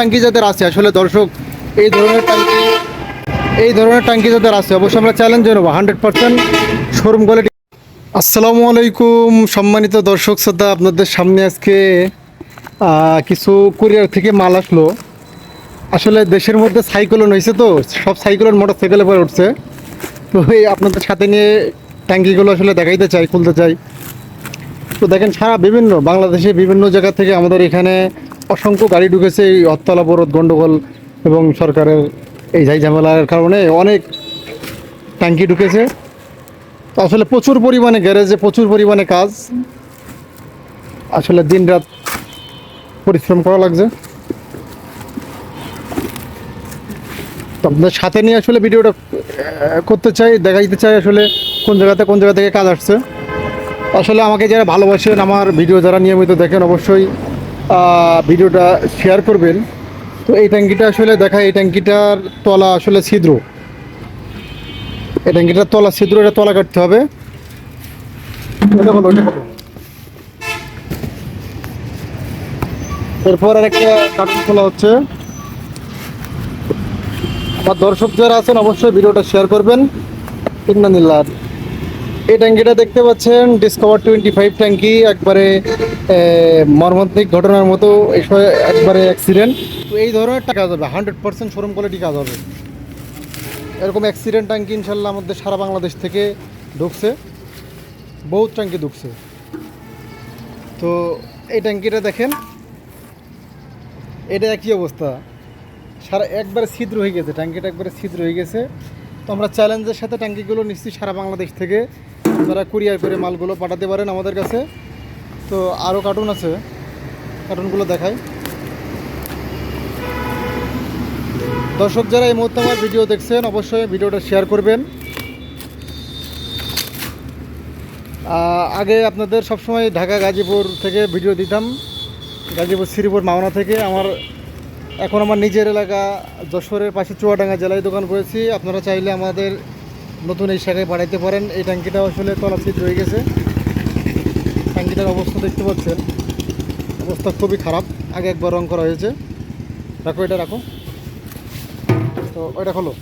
ট্যাঙ্কি যাদের আছে, আসলে দর্শক, এই ধরনের ট্যাঙ্কি, এই ধরনের ট্যাঙ্কি যাদের আছে, অবশ্যই আমরা চ্যালেঞ্জ জানাব হান্ড্রেড পার্সেন্ট শোরুম কোয়ালিটি আসসালামু আলাইকুম, সম্মানিত দর্শক শ্রদ্ধা আপনাদের সামনে আজকে কিছু কুরিয়ার থেকে মাল আসলো। আসলে দেশের মধ্যে সাইক্লোন হয়েছে তো, সব সাইক্লোন মোটর সাইকেলে পরে উঠছে। তো এই আপনাদের সাথে নিয়ে ট্যাঙ্কিগুলো আসলে দেখাইতে চাই, খুলতে চাই। তো দেখেন, সারা বিভিন্ন, বাংলাদেশে বিভিন্ন জায়গা থেকে আমাদের এখানে অসংখ্য গাড়ি ঢুকেছে এই হরতাল অবরোধ গণ্ডগোল এবং সরকারের এই ঝাই ঝামেলার কারণে অনেক ট্যাঙ্কি ঢুকেছে। আসলে প্রচুর পরিমাণে গ্যারেজে প্রচুর পরিমাণে কাজ। আসলে দিন রাত পরিশ্রম করা লাগছে। তো আপনাদের সাথে নিয়ে আসলে ভিডিওটা করতে চাই, দেখাইতে চাই আসলে কোন জায়গাতে কোন জায়গা থেকে কাজ আসছে। আসলে আমাকে যারা ভালোবাসেন, আমার ভিডিও যারা নিয়মিত দেখেন অবশ্যই ভিডিওটা শেয়ার করবেন। তো এই ট্যাঙ্কিটা আসলে দেখা, এই ট্যাঙ্কিটার তলা আসলে ছিদ্র। এই ট্যাঙ্কিটার তলা ছিদ্র, এটা তলা কাটতে হবে। এরপর আর একটা খোলা হচ্ছে। আমার দর্শক যারা আছেন, অবশ্যই ভিডিওটা শেয়ার করবেন। ইন্নানিল্লাহ। এই ট্যাঙ্কিটা দেখতে পাচ্ছেন ডিসকভার টোয়েন্টি ফাইভ ট্যাঙ্কি, একবারে মর্মান্তিক ঘটনার মতো একবারে অ্যাক্সিডেন্ট তো এই ধরনের টাকা হবে হান্ড্রেড পার্সেন্ট শোরুম কোয়ালিটি কাজ হবে। এরকম অ্যাক্সিডেন্ট ট্যাঙ্কি ইনশাল্লাহ আমাদের সারা বাংলাদেশ থেকে ঢুকছে। বহুত ট্যাঙ্কি ঢুকছে। তো এই ট্যাঙ্কিটা দেখেন, এটা একই অবস্থা। সারা, একবারে ছিদ্র হয়ে গেছে, ট্যাঙ্কিটা একবারে ছিদ্র হয়ে গেছে। তো আমরা চ্যালেঞ্জের সাথে ট্যাঙ্কিগুলো নিচ্ছি সারা বাংলাদেশ থেকে। তারা কুরিয়ার করে মালগুলো পাঠাতে পারেন আমাদের কাছে। তো আরও কার্টুন আছে। কার্টুনগুলো দেখাই। দর্শক যারা এই মুহূর্তে আমার ভিডিও দেখছেন, অবশ্যই ভিডিওটা শেয়ার করবেন। আগে আপনাদের সবসময় ঢাকা গাজীপুর থেকে ভিডিও দিতাম। গাজীপুর, শ্রীপুর, মাওনা থেকে। আমার এখন আমার নিজের এলাকা যশোরের পাশে চুয়াডাঙ্গা জেলায় দোকান করেছি। আপনারা চাইলে আমাদের নতুন এই শাখায় বাড়াইতে পারেন। এই ট্যাঙ্কিটা আসলে তলাচিত রয়ে গেছে। ট্যাঙ্কিটার অবস্থা দেখতে পাচ্ছেন। অবস্থা খুবই খারাপ। আগে একবার রং করা হয়েছে। রাখো, এটা রাখো। তো ওইটা হলো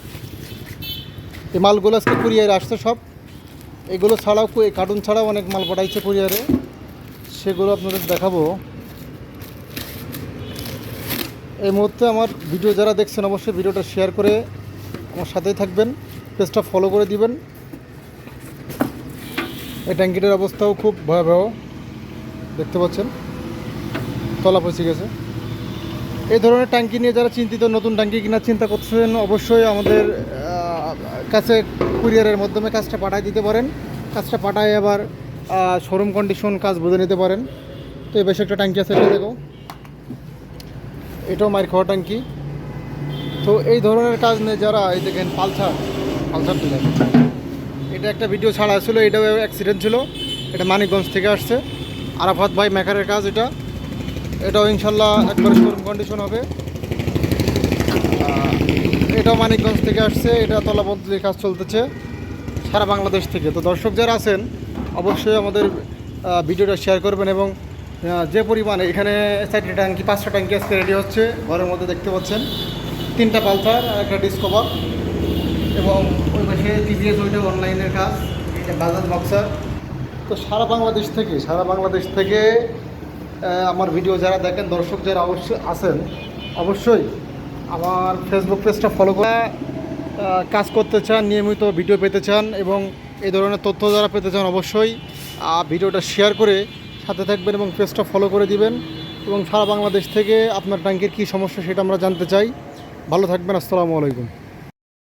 এই মালগুলো আজকে কুরিয়ারে আসছে সব। এগুলো ছাড়াও কার্টুন ছাড়াও অনেক মাল পাঠাইছে কুরিয়ারে। সেগুলো আপনাদের দেখাবো। এই মুহূর্তে আমার ভিডিও যারা দেখছেন অবশ্যই ভিডিওটা শেয়ার করে আমার সাথেই থাকবেন পেজটা ফলো করে দিবেন। এই ট্যাঙ্কিটার অবস্থাও খুব ভয়াবহ, দেখতে পাচ্ছেন? তলা পচে গেছে। এই ধরনের ট্যাঙ্কি নিয়ে যারা চিন্তিত, নতুন ট্যাঙ্কি কেনার চিন্তা করছেন অবশ্যই আমাদের কাছে কুরিয়ারের মাধ্যমে কাজটা পাঠায় দিতে পারেন। কাজটা পাঠায় আবার শোরুম কন্ডিশন কাজ বুঝে নিতে পারেন। তো এই বেশ একটা ট্যাঙ্কি আছে এটা দেখো। এটাও মায়ের খাওয়া ট্যাঙ্কি। তো এই ধরনের কাজ নিয়ে যারা এই দেখেন পালসার পালসার দিলেন এটা একটা ভিডিও ছাড়া ছিল এটাও অ্যাক্সিডেন্ট ছিল। এটা মানিকগঞ্জ থেকে আসছে। আরাফাত ভাই মেকারের কাজ এটা। এটাও ইনশাল্লাহ একবার শোরুম কন্ডিশন হবে। এটাও মানিকগঞ্জ থেকে আসছে। এটা তলা বদলির কাজ চলতেছে সারা বাংলাদেশ থেকে। তো দর্শক যারা আছেন, অবশ্যই আমাদের ভিডিওটা শেয়ার করবেন এবং যে পরিমাণে এখানে চারটে ট্যাঙ্কি, পাঁচটা ট্যাঙ্কি আজকে রেডি হচ্ছে, ঘরের মধ্যে দেখতে পাচ্ছেন। তিনটা পালসার একটা ডিসকভার এবং ওই পাশে টিভিএস ওইটা অনলাইনের কাজ এটা বাজাজ বক্সার তো সারা বাংলাদেশ থেকে, সারা বাংলাদেশ থেকে আমার ভিডিও যারা দেখেন, দর্শক যারা অবশ্যই আছেন, অবশ্যই আমার ফেসবুক পেজটা ফলো করে কাজ করতে চান, নিয়মিত ভিডিও পেতে চান এবং এই ধরনের তথ্য যারা পেতে চান অবশ্যই ভিডিওটা শেয়ার করে সাথে থাকবেন এবং পেজটা ফলো করে দিবেন এবং সারা বাংলাদেশ থেকে আপনার ট্যাঙ্কের কী সমস্যা সেটা আমরা জানতে চাই। ভালো থাকবেন, আসসালামু আলাইকুম।